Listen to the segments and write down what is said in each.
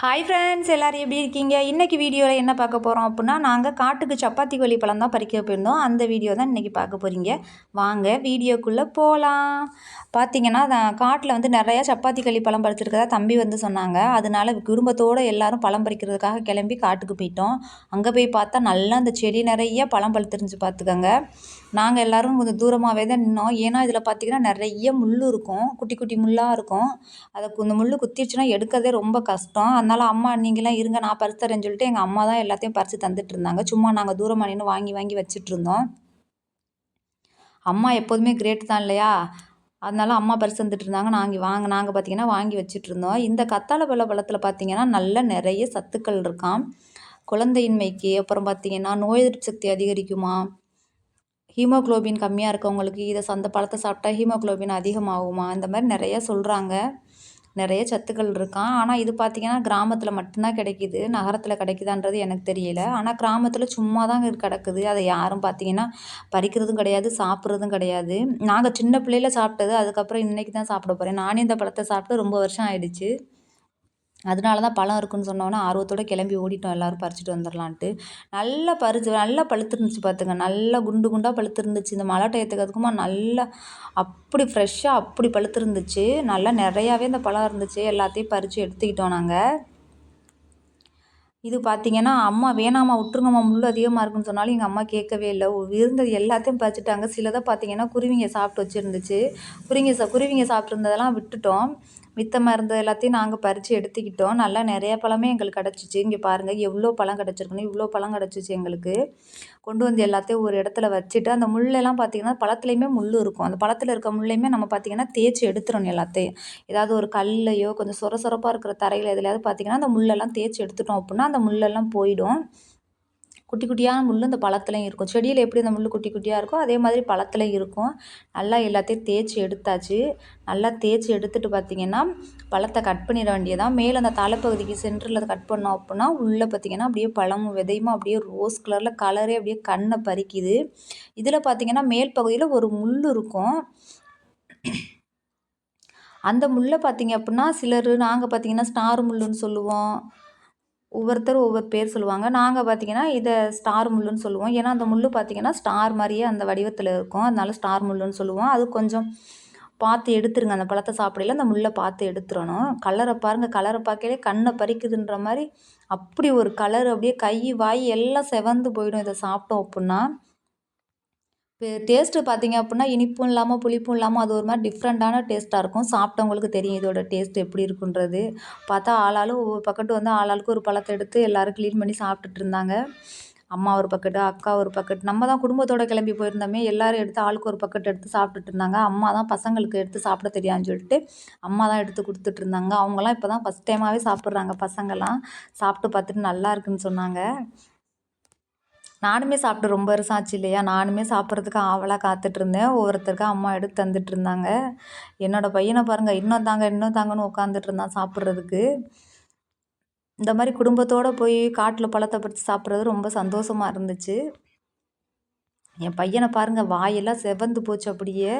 Hi friends எல்லோரும் எப்படி இருக்கீங்க? இன்றைக்கி வீடியோவில் என்ன பார்க்க போகிறோம் அப்படின்னா நாங்கள் காட்டுக்கு சப்பாத்தி கொல்லி பழம் தான் பறிக்க போயிருந்தோம். அந்த வீடியோ தான் இன்றைக்கி பார்க்க போகிறீங்க வாங்க வீடியோக்குள்ளே போகலாம் பார்த்தீங்கன்னா காட்டில் வந்து நிறையா சப்பாத்தி களி பழம் பறிச்சிருக்கதா தம்பி வந்து சொன்னாங்க. அதனால குடும்பத்தோடு எல்லோரும் பழம் பறிக்கிறதுக்காக கிளம்பி காட்டுக்கு போயிட்டோம். அங்கே போய் பார்த்தா நல்லா அந்த செடி நிறைய பழம் பழுத்துருந்துச்சு பார்த்துக்கோங்க நாங்கள் எல்லோரும் கொஞ்சம் தூரமாகவே தான் நின்னோம். ஏன்னா இதில் பார்த்திங்கன்னா நிறைய முள் இருக்கும். குட்டி குட்டி முள்ளாக இருக்கும். அதை இந்த முள் குத்திடுச்சுன்னா எடுக்கிறதே ரொம்ப கஷ்டம். அதனால் அம்மா நீங்களாம் இருங்க நான் பறித்து தரேன்னு சொல்லிட்டு எங்கள் அம்மா தான் எல்லாத்தையும் பறித்து தந்துட்டு இருந்தாங்க. சும்மா நாங்கள் தூரமாக நின்று வாங்கி வாங்கி வச்சிட்ருந்தோம் அம்மா எப்போதுமே கிரேட் தான் இல்லையா? அதனால அம்மா பறித்து தந்துட்டு இருந்தாங்க. நாங்கள் வாங்க நாங்கள் பார்த்திங்கன்னா வாங்கி வச்சிட்ருந்தோம் இந்த கத்தாழை பழ பழத்தில் பார்த்திங்கன்னா நல்ல நிறைய சத்துக்கள் இருக்காம். குழந்தையின்மைக்கு அப்புறம் பார்த்திங்கன்னா நோய் எதிர்ப்பு சக்தி அதிகரிக்குமா? ஹீமோக்ளோபின் கம்மியாக இருக்கவங்களுக்கு இதை அந்த பழத்தை சாப்பிட்டா ஹீமோக்ளோபின் அதிகமாகுமா? இந்த மாதிரி நிறைய சொல்கிறாங்க நிறைய சத்துக்கள் இருக்கான். ஆனால் இது பார்த்திங்கன்னா கிராமத்தில் மட்டும்தான் கிடைக்கிது. நகரத்தில் கிடைக்குதான்றது எனக்கு தெரியல. ஆனால் கிராமத்தில் சும்மா தான் கிடக்குது. அதை யாரும் பார்த்திங்கன்னா பறிக்கிறதும் கிடையாது சாப்பிட்றதும் கிடையாது. நாங்கள் சின்ன பிள்ளையில சாப்பிட்டது அதுக்கப்புறம் இன்றைக்கி தான் சாப்பிட போகிறேன் நானே இந்த பழத்தை சாப்பிட்டு ரொம்ப வருஷம் ஆயிடுச்சு. அதனால தான் பழம் இருக்குன்னு சொன்னோன்னே ஆர்வத்தோடு கிளம்பி ஓடிட்டோம். எல்லோரும் பறிச்சுட்டு வந்துடலான்ட்டு நல்லா பறிச்சு நல்லா பழுத்துருந்துச்சு பார்த்துங்க நல்லா குண்டு குண்டாக பழுத்துருந்துச்சு. இந்த மழை டயத்துக்கு அதுக்குமா நல்லா அப்படி ஃப்ரெஷ்ஷாக அப்படி பழுத்துருந்துச்சு. நல்லா நிறையாவே இந்த பழம் இருந்துச்சு. எல்லாத்தையும் பறித்து எடுத்துக்கிட்டோம் நாங்கள் இது பார்த்திங்கன்னா அம்மா வேணாம்மா விட்ருங்கம்மா முள் அதிகமாக இருக்குன்னு சொன்னாலும் எங்கள் அம்மா கேட்கவே இல்லை. இருந்தது எல்லாத்தையும் பறிச்சுட்டாங்க. சிலதை பார்த்திங்கன்னா குருவிங்க சாப்பிட்டு வச்சுருந்துச்சு. குருவிங்க சா குருவிங்க சாப்பிட்ருந்ததெல்லாம் விட்டுட்டோம். மித்த இருந்தது எல்லாத்தையும் நாங்கள் பறித்து எடுத்துக்கிட்டோம். நல்லா நிறைய பழமே எங்களுக்கு கிடச்சிச்சு. இங்கே பாருங்கள் எவ்வளோ பழம் கிடச்சிருக்குன்னு இவ்வளோ பழம் கிடச்சிச்சு எங்களுக்கு. கொண்டு வந்து எல்லாத்தையும் ஒரு இடத்துல வச்சுட்டு அந்த முள்ளெல்லாம் பார்த்திங்கன்னா பழத்துலேயுமே முள் இருக்கும். அந்த பழத்தில் இருக்க முள்ளையுமே நம்ம பார்த்திங்கன்னா தேய்ச்சி எடுத்துடணும் எல்லாத்தையும். ஏதாவது ஒரு கல்லையோ கொஞ்சம் சொர சொரப்பாக இருக்கிற தரையில் எதுலையாவது பார்த்திங்கன்னா அந்த முள்ளெல்லாம் தேய்ச்சி எடுத்துட்டோம் அப்படின்னா அந்த முள்ளெல்லாம் போயிடும். குட்டி குட்டியான முள் இந்த பழத்துலையும் இருக்கும். செடியில் எப்படி அந்த முள் குட்டி குட்டியாக இருக்கோ அதே மாதிரி பழத்துலையும் இருக்கும். நல்லா எல்லாத்தையும் தேய்ச்சி எடுத்தாச்சு. நல்லா தேய்ச்சி எடுத்துகிட்டு பார்த்திங்கன்னா பழத்தை கட் பண்ணிட வேண்டியதான் மேலே அந்த தலைப்பகுதிக்கு சென்டரில் கட் பண்ணோம் அப்படின்னா உள்ளே பார்த்திங்கன்னா அப்படியே பழமும் விதையுமா அப்படியே ரோஸ் கலரில் கலரே அப்படியே கண்ணை பறிக்குது. இதில் பார்த்திங்கன்னா மேல் பகுதியில் ஒரு முள் இருக்கும். அந்த முள்ளை பார்த்திங்க அப்படின்னா சிலர் நாங்கள் பார்த்திங்கன்னா ஸ்டார் முள்ளுன்னு சொல்லுவோம். ஒவ்வொருத்தரும் ஒவ்வொரு பேர் சொல்லுவாங்க. நாங்கள் பார்த்திங்கன்னா இதை ஸ்டார் முள்ளுன்னு சொல்லுவோம். ஏன்னா அந்த முள் பார்த்திங்கன்னா ஸ்டார் மாதிரியே அந்த வடிவத்தில் இருக்கும். அதனால ஸ்டார் முள்ளுன்னு சொல்லுவோம். அது கொஞ்சம் பார்த்து எடுத்துருங்க. அந்த பழத்தை சாப்பிடையில அந்த முள்ளை பார்த்து எடுத்துடணும் கலரை பாருங்கள் கலரை பார்க்கலே கண்ணை பறிக்குதுன்ற மாதிரி அப்படி ஒரு கலர் அப்படியே கை வாய் எல்லாம் செவந்து போயிடும். இதை சாப்பிட்டோம் அப்புடின்னா டேஸ்ட்டு பார்த்தீங்க அப்படின்னா இனிப்பும் இல்லாமல் புளிப்பும் இல்லாமல் அது ஒரு மாதிரி டிஃப்ரெண்ட்டான டேஸ்ட்டாக இருக்கும். சாப்பிட்டவங்களுக்கு தெரியும் இதோட டேஸ்ட் எப்படி இருக்குன்றது. பார்த்தா ஆளாளும் ஒவ்வொரு பக்கெட்டு வந்து ஆளாளுக்கு ஒரு பழத்தை எடுத்து எல்லோரும் க்ளீன் பண்ணி சாப்பிட்டுட்டு இருந்தாங்க. அம்மா ஒரு பக்கெட்டு அக்கா ஒரு பக்கெட் நம்ம தான் குடும்பத்தோடு கிளம்பி போயிருந்தோமே எல்லோரும் எடுத்து ஆளுக்கு ஒரு பக்கெட் எடுத்து சாப்பிட்டுட்டு இருந்தாங்க. அம்மா தான் பசங்களுக்கு எடுத்து சாப்பிட தெரியாதுன்னு சொல்லிட்டு அம்மா தான் எடுத்து கொடுத்துட்டு இருந்தாங்க. அவங்களாம் இப்போ தான் ஃபஸ்ட் டைமாகவே சாப்பிட்றாங்க பசங்கள்லாம் சாப்பிட்டு பார்த்துட்டு நல்லா இருக்குன்னு சொன்னாங்க. நானுமே சாப்பிட்டு ரொம்ப வருஷம் ஆச்சு இல்லையா? நானுமே சாப்பிட்றதுக்கு ஆவலாக காத்துட்ருந்தேன். ஒவ்வொருத்தருக்கும் அம்மா எடுத்து தந்துட்டு இருந்தாங்க என்னோடய பையனை பாருங்கள் இன்னும் தாங்க இன்னும் தாங்கன்னு உட்காந்துட்டு இருந்தான் சாப்பிட்றதுக்கு. இந்த மாதிரி குடும்பத்தோடு போய் காட்டில் பழத்தை பறித்து சாப்பிட்றது ரொம்ப சந்தோஷமாக இருந்துச்சு. என் பையனை பாருங்கள் வாயெல்லாம் செவந்து போச்சு அப்படியே.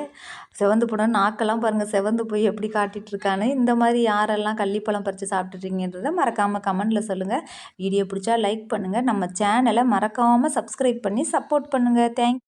செவந்து போனால் நாக்கெல்லாம் பாருங்கள் செவந்து போய் எப்படி காட்டிகிட்ருக்கான்னு இந்த மாதிரி யாரெல்லாம் கள்ளிப்பழம் பறித்து சாப்பிட்ருக்கீங்கன்றத மறக்காமல் கமெண்டில் சொல்லுங்கள் வீடியோ பிடிச்சா லைக் பண்ணுங்கள் நம்ம சேனலை மறக்காமல் சப்ஸ்கிரைப் பண்ணி சப்போர்ட் பண்ணுங்கள் தேங்க்